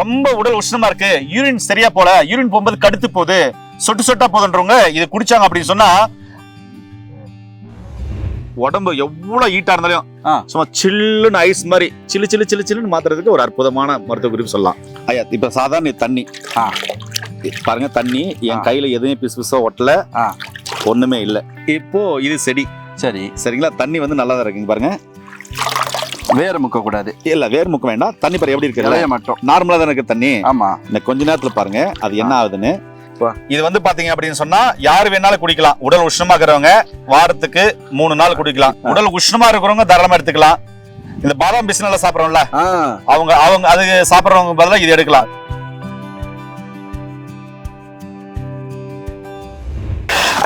ரொம்ப உடல் உஷ்ணமா இருக்கு. யூரின் சரியா போல. யூரின் போகும்போது கடுத்து போகுது. சொட்டு சொட்டா போதுன்றவங்க இது குடிச்சாங்க அப்படின்னு சொன்னா உடம்பு எவ்வளவு ஹீட்டா இருந்தாலும். சும்மா சில்லுன்னு ஐஸ் மாதிரி சில்லு சில்லு சில்லு சில்லுன்னு மாத்துறதுக்கு ஒரு அற்புதமான மருத்துவ குறிப்பு சொல்லலாம். ஐயா இப்ப சாதாரண தண்ணி. பாருங்க தண்ணி என். கையில எதுவுமே பிசு பிசுவா ஒட்டல. ஒண்ணுமே இல்ல. இப்போ இது செடி. சரி. சரிங்களா? தண்ணி வந்து நல்லா தான் இருக்குங்க பாருங்க. வேற முக்க கூடாது இல்ல வேர் முக்க வேண்டாம். தண்ணி பாரு எப்படி இருக்கு? இலைய மட்டும். நார்மலா தான் இருக்கு தண்ணி? ஆமா. இந்த கொஞ்ச நேரத்துல பாருங்க அது என்ன ஆகுதுன்னு. இது வந்து பாத்தீங்க அப்படின்னு சொன்னா யாரு வேணாலும் குடிக்கலாம். உடல் உஷ்ணமா இருக்கிறவங்க வாரத்துக்கு மூணு நாள் குடிக்கலாம். உடல் உஷ்ணமா இருக்கிறவங்க தாராளமா எடுத்துக்கலாம். இந்த பாதாம் பிசினல சாப்பிடுறோம்ல ஆ. அவங்க அவங்க அது சாப்பிடுறவங்க பதிலா இது எடுக்கலாம்.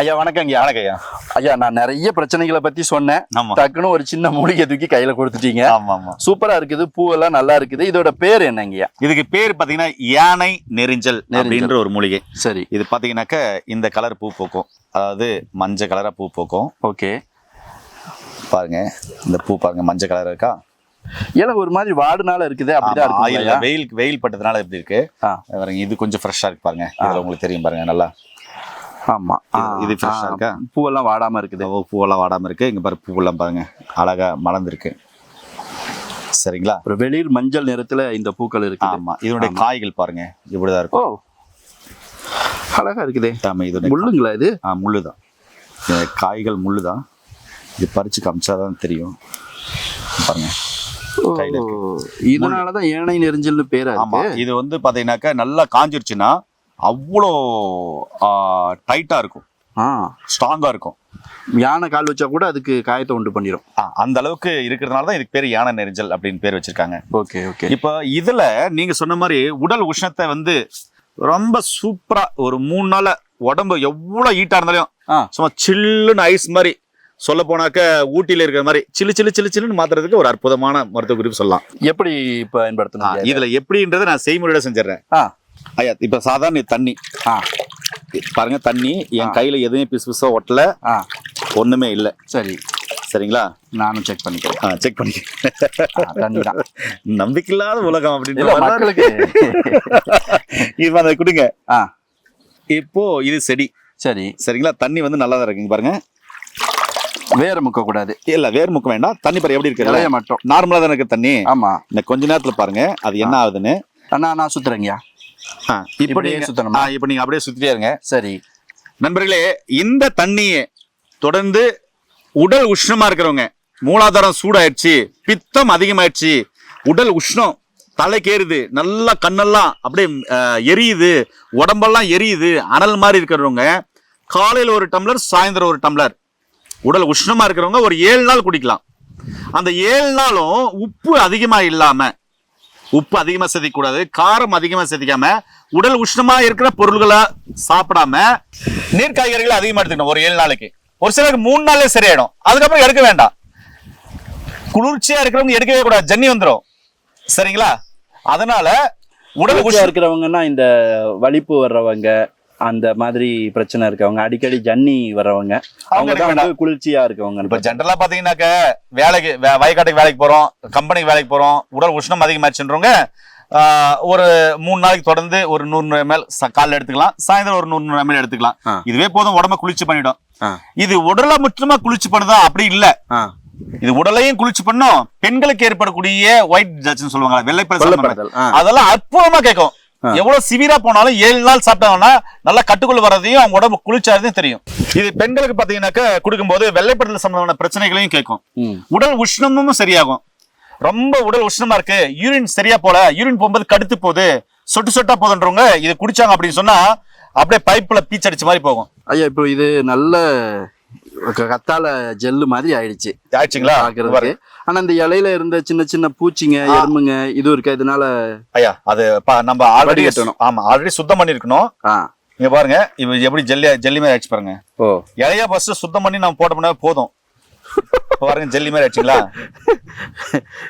ஐயா வணக்கங்கய்யா வணக்கம் ஐயா. ஐயா நான் நிறைய பிரச்சனைகளை பத்தி சொன்னேன். டக்குன்னு ஒரு சின்ன மூலிகை தூக்கி கையில கொடுத்துட்டீங்க. சூப்பரா இருக்குது பூவெல்லாம் நல்லா இருக்குது. இதோட பேர் என்னங்கய்யா? இதுக்கு பேர் பாத்தீங்கன்னா யானை நெரிஞ்சல். அப்படின்ற ஒரு மூலிகை. சரி. இது பாத்தீங்கன்னாக்க இந்த கலர் பூ பூக்கும். அதாவது மஞ்சள் கலரா பூ பூக்கும். ஓகே. பாருங்க இந்த பூ பாருங்க மஞ்சள் கலர் இருக்கா? ஏல ஒரு மாதிரி வாடுனால இருக்குது அப்படிதான் இருக்கு வெயில் வெயில் பட்டதுனால எப்படி இருக்கு. இது கொஞ்சம் ஃப்ரெஷ்ஷா இருக்கு பாருங்க. உங்களுக்கு தெரியும் பாருங்க நல்லா. ஆமா. ஆ, இது- இது ஆ, இருக்கா? பூவெல்லாம் வாடாம இருக்குது. இந்த பூவெல்லாம் வாடாம இருக்கு. இங்க பாரு பூவெல்லாம் பாருங்க. அழகா மலர்ந்துருக்கு. சரிங்களா? ஒரு வெளிர் மஞ்சள் நிறத்துல இந்த பூக்கள் இருக்குது. ஆமா. இதனுடைய. காய்கள் பாருங்க. இப்படிதான் ஓ. இருக்கும் அழகா இருக்குதே. ஆமா இதனுடைய முள்ளுங்களா இது? ஆ, முள்ளுதான். இந்த காய்கள் முள்ளுதான். இது பறிச்சு காமிச்சாதான் தெரியும். பாருங்க. கையில ஓ, இதனாலதான் ஏனை நெரிஞ்சல்னு பேரா ஆமா. இருக்கு இது வந்து பாத்தீங்கன்னாக்கா நல்லா காஞ்சிருச்சுன்னா அவ்வளோ டைட்டா இருக்கும். ஆ. ஸ்ட்ராங்கா இருக்கும். யானை கால் வச்சா கூட அதுக்கு காயத்தை உண்டு பண்ணிடும் ஆ, அந்த அளவுக்கு இருக்கிறதுனால தான் இதுக்கு பேர் யானை நெரிஞ்சல் அப்படின்னு பேர் வச்சிருக்காங்க. Okay okay. இப்போ இதுல நீங்க சொன்ன மாதிரி உடல் உஷ்ணத்தை வந்து ரொம்ப சூப்பரா ஒரு மூணு நாள உடம்பு எவ்வளவு ஹீட்டா இருந்தாலும். சும்மா சில்லுன்னு ஐஸ் மாதிரி சொல்ல போனாக்க ஊட்டியில இருக்கிற மாதிரி சில்லு சில்லு சில்லு சில்லுன்னு மாத்துறதுக்கு ஒரு அற்புதமான மருத்துவ குறிப்பு சொல்லலாம். எப்படி பயன்படுத்தணும்? இதுல எப்படின்றத நான் செய்முறையோட செஞ்சிடறேன். ஆ. ஐயா இப்ப சாதாரண தண்ணி. ஆ. பாருங்க தண்ணி என். கையில எதுவுமே பிசு பிசுவா ஒட்டல. ஆ. ஒண்ணுமே இல்ல. சரி. சரிங்களா? நானும் செக் பண்ணிக்கிறேன். செக் பண்ணிக்க. ஆ, தண்ணி தான் நம்பிக்கையில்லாத உலகம் இல்ல அப்படின்னு மக்களுக்கு. இது அதை கொடுங்க. ஆ. இப்போ இது செடி. சரி. சரிங்களா? தண்ணி வந்து நல்லா தான் இருக்குங்க பாருங்க. வேற முக்க கூடாது இல்ல வேர் முக்க வேண்டாம். தண்ணி பாரு எப்படி இருக்கு இலைய மட்டும். நார்மலா தான் இருக்கு தண்ணி? ஆமா. இந்த கொஞ்ச நேரத்துல பாருங்க அது என்ன ஆகுதுன்னு. அண்ணா நான் சுத்துறேங்கய்யா. இப்போ இப்படியே சுத்தணுமா? இப்போ நீங்க அப்படியே சுத்திட்டே இருங்க. சரி. நண்பர்களே இந்த தண்ணியை தொடர்ந்து உடல் உஷ்ணமா இருக்கிறவங்க மூலாதாரம் சூடாயிடுச்சு பித்தம் அதிகமாயிடுச்சு உடல் உஷ்ணம் தலைக்கேறுது நல்லா கண்ணெல்லாம் அப்படியே எரியுது உடம்பெல்லாம் எரியுது அனல் மாதிரி இருக்கிறவங்க காலையில் ஒரு டம்ளர் சாயந்தரம் ஒரு டம்ளர். உடல் உஷ்ணமா இருக்கிறவங்க ஒரு ஏழு நாள் குடிக்கலாம். அந்த ஏழு நாளும் உப்பு அதிகமா இல்லாம உப்பு அதிகமா சேர்த்திக்க கூடாது காரம் அதிகமா சேர்த்திக்காம உடல் உஷ்ணமா இருக்கிற பொருள்களை சாப்பிடாம நீர் காய்கறிகளை அதிகமா எடுத்துக்கணும் ஒரு ஏழு நாளைக்கு. ஒரு சிலருக்கு மூணு நாளே சரியாயிடும். அதுக்கப்புறம் எடுக்க வேண்டாம். குளிர்ச்சியா இருக்கிறவங்க எடுக்கவே கூடாது. ஜன்னி வந்துடும் சரிங்களா? அதனால உடல் உஷ்ணம் இருக்கிறவங்கன்னா இந்த வலிப்பு வர்றவங்க அந்த மாதிரி பிரச்சனை இருக்கவங்க. அடிக்கடி ஜன்னி வர்றவங்க. அவங்க தான். வந்து குளிர்ச்சியா இருக்கவங்க இப்ப ஜென்ரலா பாத்தீங்கன்னாக்க வேலைக்கு வயக்காட்டுக்கு வேலைக்கு போறோம் கம்பெனிக்கு வேலைக்கு போறோம் உடல் உஷ்ணம் அதிகமாச்சுன்றவங்க ஒரு மூணு நாளைக்கு தொடர்ந்து ஒரு நூறு எம்எல் காலைல எடுத்துக்கலாம் சாயந்தரம் ஒரு நூறு எம்எல் எடுத்துக்கலாம். இதுவே போதும் உடம்ப குளிர்ச்சி பண்ணிடும். இது உடலை முற்றுமா குளிர்ச்சி பண்ணுதா? அப்படி இல்ல. இது உடலையும் குளிர்ச்சி பண்ணும் பெண்களுக்கு ஏற்படக்கூடிய ஒயிட் ஜட்ஜ்னு சொல்லுவாங்க வெள்ளைப்பட கொல்லப்படுதல் ஆ, அதெல்லாம் அற்புதமா கேட்கும். எவ்வளவு சிவிரா போனாலும் ஏழு நாள் சாப்பிட்டாங்கன்னா நல்லா கட்டுக்குள்ள வர்றதையும் அவங்க உடம்பு குளிர்ச்சாதையும் தெரியும். இது பெண்களுக்கு பாத்தீங்கன்னாக்க கொடுக்கும்போது வெள்ளைப்படல சம்பந்தமான பிரச்சனைகளையும் கேட்கும். உடல் உஷ்ணமும் சரியாகும். ரொம்ப உடல் உஷ்ணமா இருக்கு. யூரின் சரியா போல. யூரின் போகும்போது கடுத்து போகுது. சொட்டு சொட்டா போதுன்றவங்க இது குடிச்சாங்க அப்படின்னு சொன்னா அப்படியே பைப்ல பீச்சடிச்ச மாதிரி போகும். ஐயா இப்போ இது நல்ல க- கத்தாழ ஜெல்லு மாதிரி ஆயிடுச்சு. ஆயிடுச்சுங்களா? பாக்குறதுக்கு. ஆனா இந்த இலையில இருந்த சின்ன சின்ன பூச்சிங்க. எறும்புங்க இது இருக்கு? இதனால ஐயா அது நம்ம ஆல்ரெடி வடிகட்டணும். ஆமா ஆல்ரெடி சுத்தம் பண்ணிருக்கணும். இங்க பாருங்க இவ எப்படி ஜெல்லி ஜெல்லி மாதிரி ஆயிடுச்சு பாருங்க. ஓ. இலையா ஃபர்ஸ்ட் சுத்தம் பண்ணி நம்ம போட்டோம்னா போதும். பாருங்க ஜெல்லி மாதிரி ஆயிடுச்சுங்களா?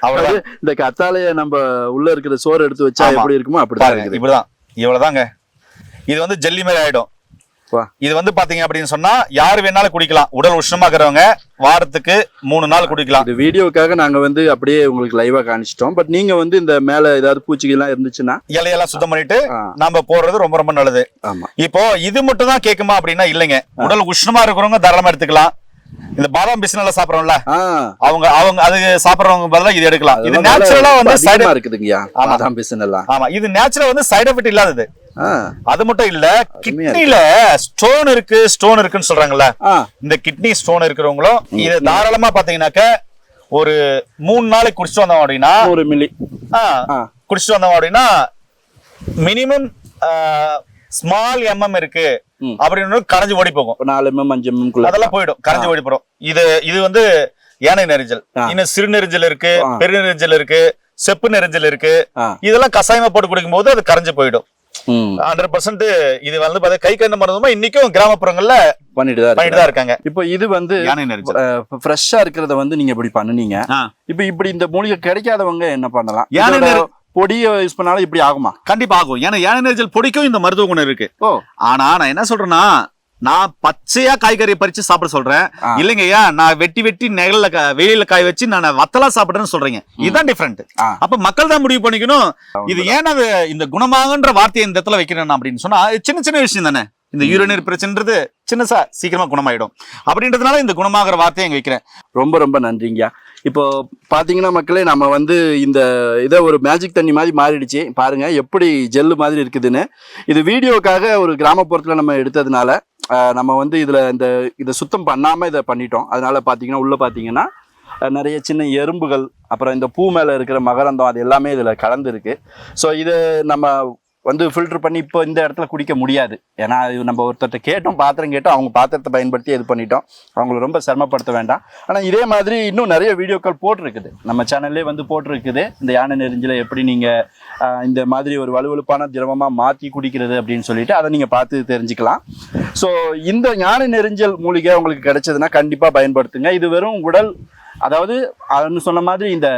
அவ்வளவுதான். அதாவது இந்த கத்தாழைய நம்ம உள்ள இருக்கிற சோறு எடுத்து வச்சா. எப்படி இருக்குமோ இருக்குது. இப்படிதான். இவ்வளவுதாங்க. இது வந்து ஜெல்லி மாதிரி ஆயிடும். இது வந்து பாத்தீங்க அப்படின்னு சொன்னா யாரு வேணாலும் குடிக்கலாம். உடல் உஷ்ணமா இருக்கிறவங்க வாரத்துக்கு மூணு நாள் குடிக்கலாம். இது வீடியோக்காக நாங்க வந்து அப்படியே உங்களுக்கு லைவா காணிச்சிட்டோம் பட் நீங்க வந்து இந்த மேல ஏதாவது பூச்சிகள் எல்லாம் இருந்துச்சுன்னா இலையெல்லாம் சுத்தம் பண்ணிட்டு நாம போடுறது ரொம்ப ரொம்ப நல்லது. ஆமா. இப்போ இது மட்டும் தான் கேக்குமா அப்படின்னா இல்லைங்க. உடல் உஷ்ணமா இருக்கிறவங்க தாராளமா எடுத்துக்கலாம். இந்த பாதாம் பிசினஸ் சாப்பிடுறோம்ல அவங்க அவங்க அது சாப்பிடுறவங்க பதிலா இது எடுக்கலாம். இது நேச்சுரலா வந்து சைடு அதிகமா இருக்குதுங்கய்யா ஆமா. அதான் பிசின் எல்லாம். ஆமா. இது நேச்சுரலா வந்து சைடு எஃபெக்ட் இல்லாதது. அது மட்டும் இல்ல கிட்னில ஸ்டோன் இருக்கு ஸ்டோன் இருக்குன்னு சொல்றாங்கல்ல இந்த கிட்னி ஸ்டோன் இருக்கிறவங்களும் இது தாராளமா பாத்தீங்கன்னாக்க ஒரு மூணு நாளைக்கு குடிச்சிட்டு வந்தோம் அப்படின்னா நூறு மில்லி. குடிச்சிட்டு வந்தோம் அப்படின்னா மினிமம் ஸ்மால் எம்எம் இருக்கு. அப்படின்னு கரைஞ்சு ஓடி போகும். ஒரு நாலு எம்எம் அஞ்சு எம்எம் அதெல்லாம் போயிடும் கரைஞ்சு ஓடி போயிடும் இது இது வந்து யானை நெரிஞ்சல். இன்னும் சிறு நெரிஞ்சல் இருக்கு ஆ. பெரு நெரிஞ்சல் இருக்கு செப்பு நெரிஞ்சல் இருக்கு. இதெல்லாம் கசாயமா போட்டு குடிக்கும் போது அது கரைஞ்சு போயிடும். ஹண்ட்ரட் பர்சன்ட் இது வந்து பாத்தீங்கன்னா கை கண்ணு மருந்துமா இன்னைக்கும் கிராமப்புறங்கள்ல பண்ணிட்டு தான் பண்ணிட்டு தான் இருக்காங்க. இப்போ இது வந்து ஃப்ரெஷ்ஷா இருக்கிறத வந்து நீங்க இப்படி பண்ணுனீங்க. இப்போ இப்படி இந்த மூலிகை கிடைக்காதவங்க என்ன பண்ணலாம்? யானை பொடியை யூஸ் பண்ணாலும் இப்படி ஆகுமா? கண்டிப்பா ஆகும். ஏன்னா யானை நெரிஞ்சல் பொடிக்கும் இந்த மருத்துவ குணம் இருக்கு. ஓ. ஆனா நான் என்ன சொல்றேன்னா நான் பச்சையா காய்கறி பறிச்சு சாப்பிட சொல்றேன். இல்லைங்க ஐயா நான் வெட்டி வெட்டி நெகல்ல கா- வெயில்ல காய வச்சு நான் வத்தலா சாப்பிடுறேன்னு சொல்றேங்க. இதுதான் டிஃபரெண்ட். அப்ப மக்கள் தான் முடிவு பண்ணிக்கணும். இது ஏன் அது இந்த குணமாகன்ற வார்த்தையை இந்த இடத்துல வைக்கிறேன் அப்படின்னு சொன்னா சின்ன சின்ன விஷயம் தானே. இந்த யூரினரி பிரச்சனைன்றது சின்னசா சீக்கிரமா குணமாயிடும். அப்படின்றதுனால இந்த குணமாகிற வார்த்தையை வைக்கிறேன். ரொம்ப ரொம்ப நன்றிங்கய்யா. இப்போ பாத்தீங்கன்னா மக்களே நம்ம வந்து இந்த இதை ஒரு மேஜிக் தண்ணி மாதிரி மாறிடுச்சு. பாருங்க எப்படி ஜெல்லு மாதிரி இருக்குதுன்னு. இது வீடியோக்காக ஒரு கிராமப்புறத்துல நம்ம எடுத்ததுனால நம்ம வந்து இதில் இந்த இதை சுத்தம் பண்ணாமல் இதை பண்ணிட்டோம். அதனால் பார்த்தீங்கன்னா உள்ளே பார்த்தீங்கன்னா நிறைய சின்ன எறும்புகள் அப்புறம் இந்த பூ மேலே இருக்கிற மகரந்தம் அது எல்லாமே இதில் கலந்துருக்கு. ஸோ இது நம்ம வந்து ஃபில்டர் பண்ணி இப்போ இந்த இடத்துல குடிக்க முடியாது. ஏன்னா அது நம்ம ஒருத்தர்கிட்ட கேட்டோம் பாத்திரம் கேட்டோம் அவங்க பாத்திரத்தை பயன்படுத்தி இது பண்ணிட்டோம். அவங்களை ரொம்ப சிரமப்படுத்த வேண்டாம். ஆனால் இதே மாதிரி இன்னும் நிறைய வீடியோக்கள் போட்டிருக்குது. நம்ம சேனல்லே வந்து போட்டிருக்குது. இந்த யானை நெறிஞ்சில் எப்படி நீங்கள் இந்த மாதிரி ஒரு வலுவலுப்பான திரவமாக மாற்றி குடிக்கிறது அப்படின்னு சொல்லிட்டு அதை நீங்கள் பார்த்து தெரிஞ்சுக்கலாம். ஸோ இந்த யானை நெறிஞ்சல் மூலிகை உங்களுக்கு கிடைச்சதுன்னா கண்டிப்பாக பயன்படுத்துங்க. இது வெறும் உடல் அதாவது அதுன்னு சொன்ன மாதிரி இந்த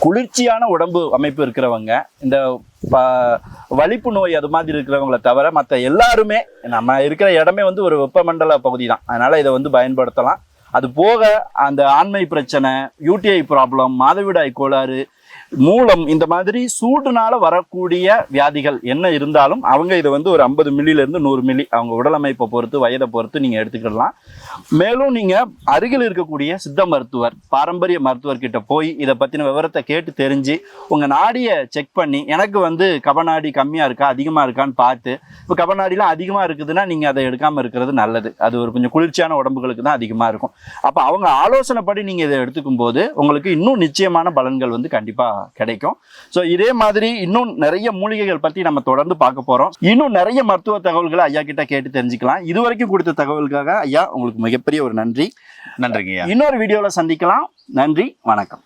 குளிர்ச்சியான உடம்பு அமைப்பு இருக்கிறவங்க இந்த வலிப்பு நோய் அது மாதிரி இருக்கிறவங்கள தவிர மற்ற எல்லாருமே நம்ம இருக்கிற இடமே வந்து ஒரு வெப்பமண்டல பகுதி தான் அதனால இதை வந்து பயன்படுத்தலாம். அது போக அந்த ஆண்மை பிரச்சனை யூடிஐ ப்ராப்ளம் மாதவிடாய் கோளாறு மூலம் இந்த மாதிரி சூடுனால வரக்கூடிய வியாதிகள் என்ன இருந்தாலும் அவங்க இதை வந்து ஒரு ஐம்பது மில்லியிலேருந்து நூறு மில்லி அவங்க உடல் அமைப்பை பொறுத்து வயதை பொறுத்து நீங்கள் எடுத்துக்கிடலாம். மேலும் நீங்கள் அருகில் இருக்கக்கூடிய சித்த மருத்துவர் பாரம்பரிய மருத்துவர்கிட்ட போய் இதை பற்றின விவரத்தை கேட்டு தெரிஞ்சு உங்கள் நாடியை செக் பண்ணி எனக்கு வந்து கபநாடி கம்மியாக இருக்கா அதிகமாக இருக்கான்னு பார்த்து இப்போ கபநாடிலாம் அதிகமாக இருக்குதுன்னா நீங்கள் அதை எடுக்காமல் இருக்கிறது நல்லது. அது ஒரு கொஞ்சம் குளிர்ச்சியான உடம்புகளுக்கு தான் அதிகமாக இருக்கும். அப்போ அவங்க ஆலோசனைப்படி நீங்கள் இதை எடுத்துக்கும் போது உங்களுக்கு இன்னும் நிச்சயமான பலன்கள் வந்து கண்டிப்பாக கிடைக்கும். ஸோ இதே மாதிரி இன்னும் நிறைய மூலிகைகள் பற்றி நம்ம தொடர்ந்து பார்க்க போகிறோம் இன்னும் நிறைய மருத்துவ தகவல்களை ஐயா கிட்ட கேட்டு தெரிஞ்சுக்கலாம். இது வரைக்கும் கொடுத்த தகவலுக்காக ஐயா உங்களுக்கு மிகப்பெரிய ஒரு நன்றி. நன்றிங்க இன்னொரு வீடியோவில் சந்திக்கலாம். நன்றி வணக்கம்.